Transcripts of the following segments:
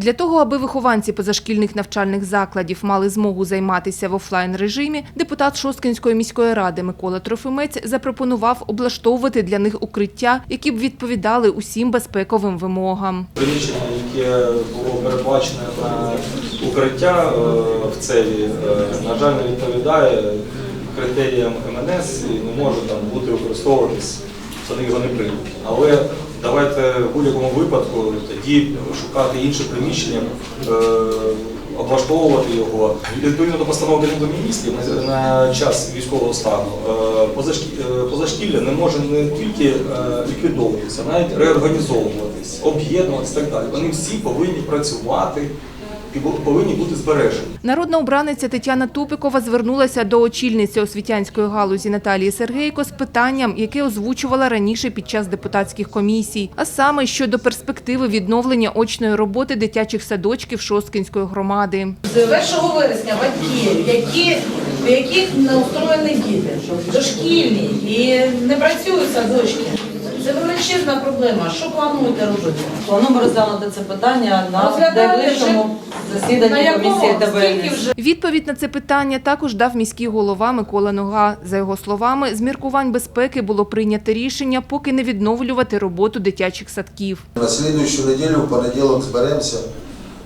Для того, аби вихованці позашкільних навчальних закладів мали змогу займатися в офлайн режимі, депутат Шосткинської міської ради Микола Трофимець запропонував облаштовувати для них укриття, які б відповідали усім безпековим вимогам. Приміщення, яке було передбачене на укриття е, в ЦЕВі, е, на жаль, не відповідає критеріям МНС і не може там бути використовуватись, вони його не приймуть. Але давайте в будь-якому випадку тоді шукати інше приміщення, е, облаштовувати його. Відповідно до постанови міністрів на, час військового стану е, е, позашкілля не може не тільки е, ліквідовуватися, навіть реорганізовуватись, об'єднуватися і так далі. Вони всі повинні працювати повинні бути збережені. Народна обраниця Тетяна Тупикова звернулася до очільниці освітянської галузі Наталії Сергейко з питанням, яке озвучувала раніше під час депутатських комісій, а саме щодо перспективи відновлення очної роботи дитячих садочків Шосткинської громади. З 1 вересня батьки, які, яких не устроєні діти, дошкільні і не працюють садочки. Це величезна проблема. Що плануєте робити? Плануємо розглянути це питання на Розглядати найближчому На засіданні якому? комісії Скільки ДБНС. вже? Відповідь на це питання також дав міський голова Микола Нога. За його словами, з міркувань безпеки було прийнято рішення поки не відновлювати роботу дитячих садків. На слідуючу неділю в понеділок зберемося,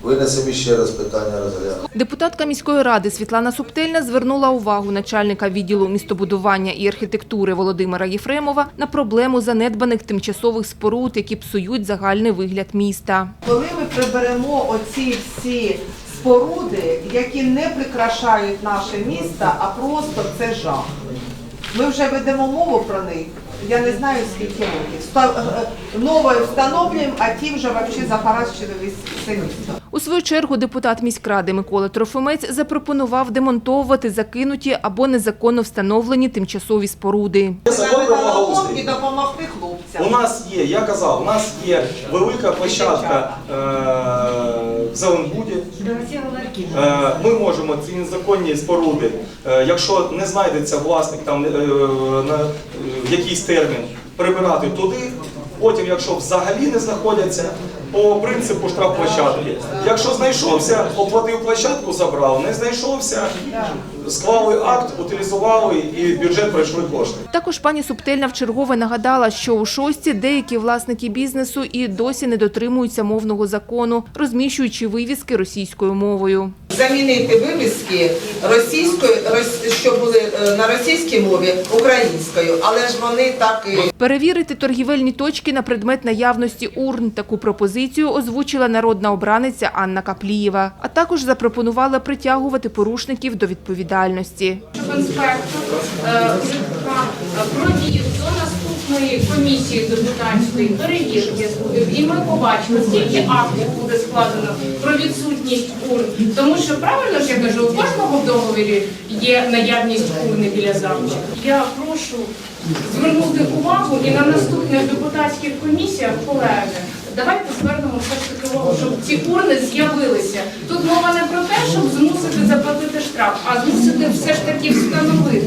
винесемо ще раз питання розглянути. Депутатка міської ради Світлана Субтельна звернула увагу начальника відділу містобудування і архітектури Володимира Єфремова на проблему занедбаних тимчасових споруд, які псують загальний вигляд міста. Коли ми приберемо оці всі споруди, які не прикрашають наше місто, а просто це жах. Ми вже ведемо мову про них. Я не знаю скільки років. Ста- е, Нове встановлюємо, а ті вже взагалі захаращили все місто. У свою чергу депутат міськради Микола Трофимець запропонував демонтовувати закинуті або незаконно встановлені тимчасові споруди. І допомогти У нас є, я казав, у нас є велика площадка е, в Зеленбуді. Е, Ми можемо ці незаконні споруди, е, якщо не знайдеться власник там е, на якийсь термін, прибирати туди. Потім, якщо взагалі не знаходяться, по принципу штрафплощадки. Якщо знайшовся, оплатив площадку, забрав, не знайшовся, склали акт, утилізували і в бюджет прийшли кошти. Також пані Субтельна вчергове нагадала, що у шості деякі власники бізнесу і досі не дотримуються мовного закону, розміщуючи вивіски російською мовою. Замінити вивіски російською, рос- що були е, на російській мові, українською, але ж вони так і Перевірити торгівельні точки на предмет наявності урн. Таку пропозицію озвучила народна обраниця Анна Каплієва, а також запропонувала притягувати порушників до відповідальності. щоб інспектор е, провів комісії депутатської перевірки, і ми побачимо, скільки актів буде складено про відсутність урн. Тому що правильно ж я кажу, у кожного в договорі є наявність урни біля замку. Я прошу звернути увагу і на наступних депутатських комісіях, колеги. Давайте звернемо все ж таки увагу, щоб ці урни з'явилися. Тут мова не про те, щоб змусити заплатити штраф, а змусити все ж таки встановити.